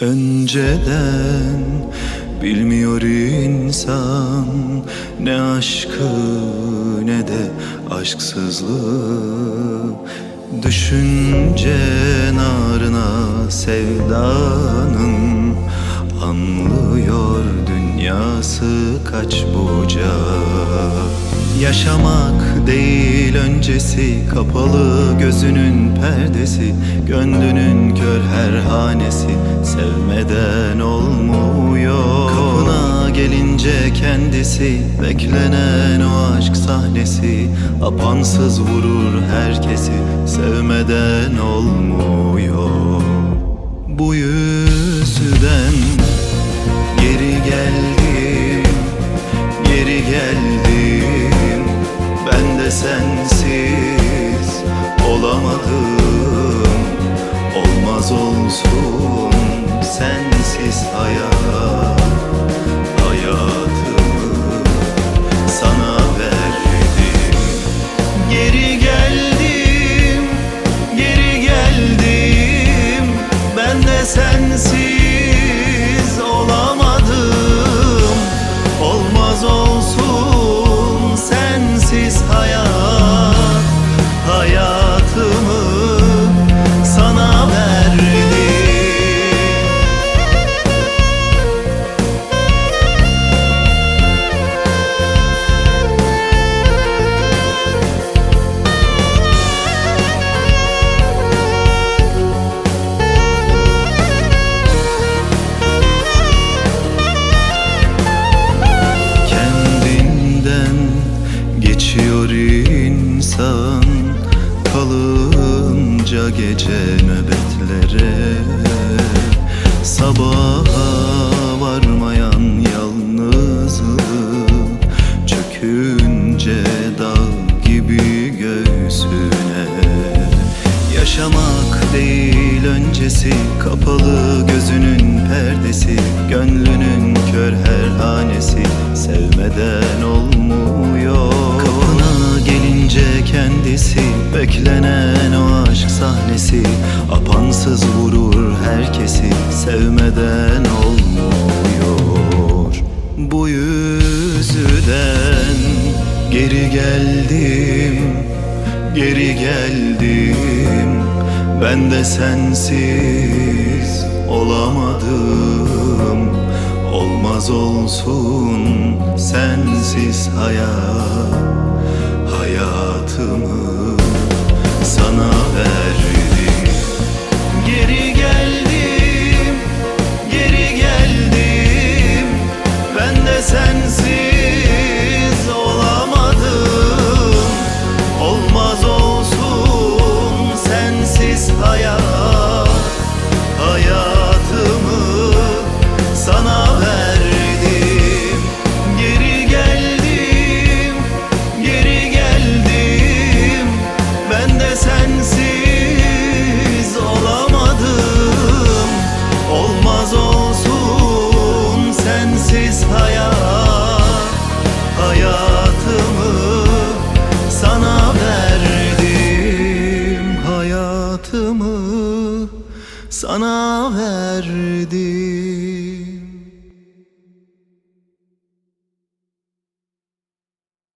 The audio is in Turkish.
Önceden bilmiyor insan ne aşkı ne de aşksızlığı. Düşünce narına sevdanın anlıyor dünyası kaç bucak Yaşamak değil öncesi Kapalı gözünün perdesi Gönlünün kör her hanesi Sevmeden olmuyor. Kapına gelince kendisi Beklenen o aşk sahnesi Apansız vurur herkesi Sevmeden olmuyor gece nöbetlere Sabaha varmayan yalnızlık Çökünce dağ gibi göğsüne. Yaşamak değil öncesi Kapalı gözünün perdesi Gönlünün kör her hanesi. Sevmeden olmuyor. Kapına gelince kendisi Beklenen o sahnesi. Apansız vurur herkesi Sevmeden olmuyor. Bu yüzden geri geldim Geri geldim. Ben de sensiz olamadım. Olmaz olsun sensiz hayat Hayatımı verdi.